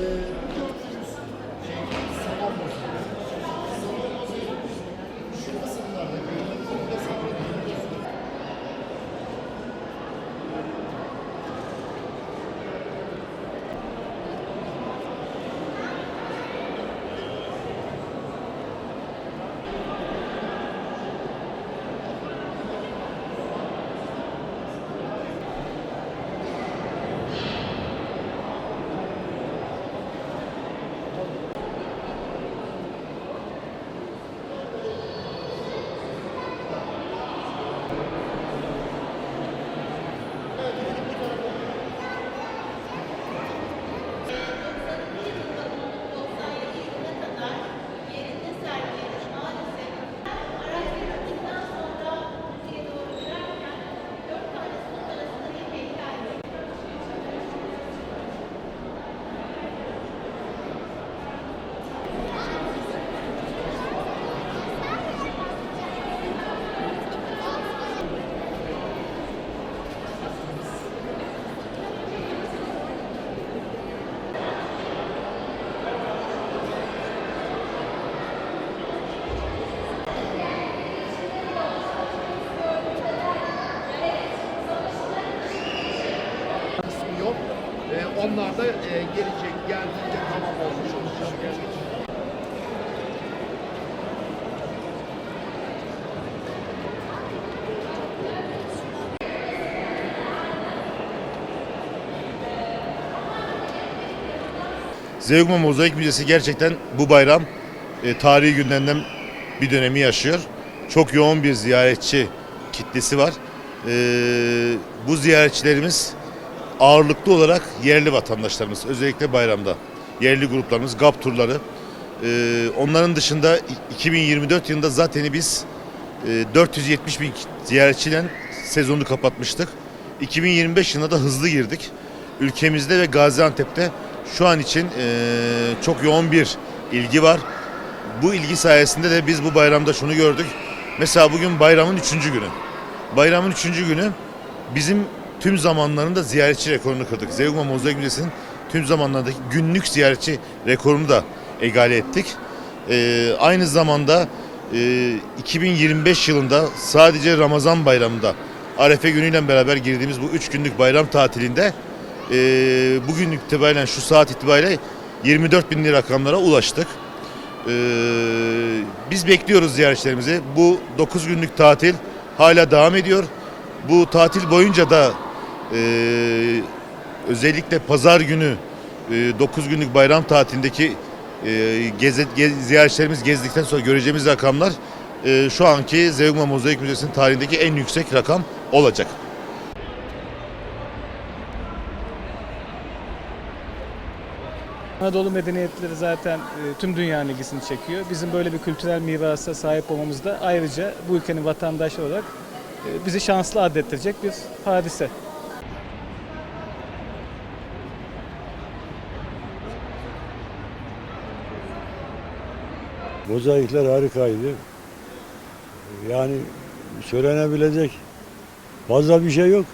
the yok. Ee, onlar da e, gelecek geldiğinde tamam olmuş olacak. Zeugma Mozaik Müzesi gerçekten bu bayram e, tarihi gündemden bir dönemi yaşıyor. Çok yoğun bir ziyaretçi kitlesi var. E, bu ziyaretçilerimiz ağırlıklı olarak yerli vatandaşlarımız. Özellikle bayramda. Yerli gruplarımız, GAP turları. E, onların dışında 2024 yılında zaten biz e, 470 bin ziyaretçiyle sezonu kapatmıştık. 2025 yılında da hızlı girdik. Ülkemizde ve Gaziantep'te şu an için çok yoğun bir ilgi var. Bu ilgi sayesinde de biz bu bayramda şunu gördük. Mesela bugün bayramın üçüncü günü. Bayramın üçüncü günü bizim tüm zamanlarında ziyaretçi rekorunu kırdık. Zeugma Mozaik Müzesi'nin tüm zamanlardaki günlük ziyaretçi rekorunu da egale ettik. Ee, aynı zamanda e, 2025 yılında sadece Ramazan bayramında Arefe günüyle beraber girdiğimiz bu üç günlük bayram tatilinde e, bugün itibariyle şu saat itibariyle 24 binli rakamlara ulaştık. Ee, biz bekliyoruz ziyaretçilerimizi. Bu 9 günlük tatil hala devam ediyor. Bu tatil boyunca da e, özellikle pazar günü e, 9 günlük bayram tatilindeki e, geze, gez- ziyaretçilerimiz gezdikten sonra göreceğimiz rakamlar e, şu anki Zeugma Mozaik Müzesi'nin tarihindeki en yüksek rakam olacak. Anadolu medeniyetleri zaten e, tüm dünyanın ilgisini çekiyor. Bizim böyle bir kültürel mirasa sahip olmamız da ayrıca bu ülkenin vatandaşı olarak e, bizi şanslı addettirecek bir hadise. Mozaikler harikaydı. Yani söylenebilecek fazla bir şey yok.